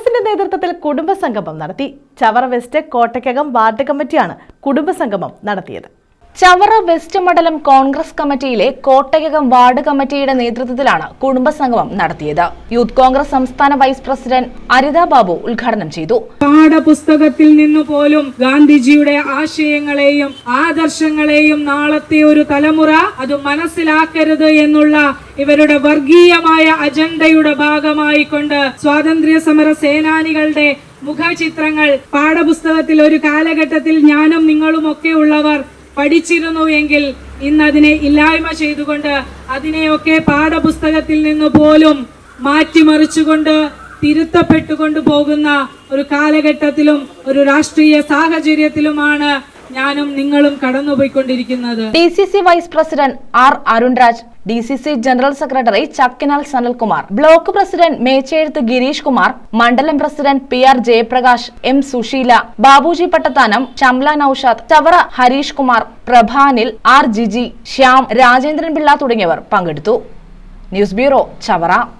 കോൺഗ്രസിന്റെ നേതൃത്വത്തിൽ കുടുംബസംഗമം നടത്തി. ചവറ വെസ്റ്റ് കോട്ടയ്ക്കകം വാർഡ് കമ്മിറ്റിയാണ് കുടുംബസംഗമം നടത്തിയത്. ചവറ വെസ്റ്റ് മണ്ഡലം കോൺഗ്രസ് കമ്മിറ്റിയിലെ കോട്ടയകം വാർഡ് കമ്മിറ്റിയുടെ നേതൃത്വത്തിലാണ് കുടുംബസംഗമം നടത്തിയത്. യൂത്ത് കോൺഗ്രസ് സംസ്ഥാന വൈസ് പ്രസിഡന്റ് അരിത ബാബു ഉദ്ഘാടനം ചെയ്തു. പാഠപുസ്തകത്തിൽ നിന്നു പോലും ഗാന്ധിജിയുടെ ആശയങ്ങളെയും ആദർശങ്ങളെയും നാളത്തെ ഒരു തലമുറ അത് മനസ്സിലാക്കരുത് എന്നുള്ള ഇവരുടെ വർഗീയമായ അജണ്ടയുടെ ഭാഗമായി കൊണ്ട് സ്വാതന്ത്ര്യ സമര സേനാനികളുടെ മുഖചിത്രങ്ങൾ പാഠപുസ്തകത്തിൽ ഒരു കാലഘട്ടത്തിൽ ഞാനും നിങ്ങളും ഒക്കെ ഉള്ളവർ പഠിച്ചിരുന്നു എങ്കിൽ ഇന്ന് അതിനെ ഇല്ലായ്മ ചെയ്തുകൊണ്ട് അതിനെയൊക്കെ പാഠപുസ്തകത്തിൽ നിന്ന് പോലും മാറ്റിമറിച്ചുകൊണ്ട് തിരുത്തപ്പെട്ടുകൊണ്ട് പോകുന്ന ഒരു കാലഘട്ടത്തിലും ഒരു രാഷ്ട്രീയ സാഹചര്യത്തിലുമാണ് ഞാനും നിങ്ങളും കടന്നുപോയിക്കൊണ്ടിരിക്കുന്നത്. D C C vice president R Arunraj D C C general secretary Chakkinal Sanalkumar block president Mechezhuthu Gireesh Kumar മണ്ഡലം president P R Jayaprakash M Susheela Babuji Pattathanam Shamla Noushad Chavara Hareesh Kumar Prabhanil R Jiji Shyam Rajendran Pillai തുടങ്ങിയവർ പങ്കെടുത്തു. News bureau Chavara.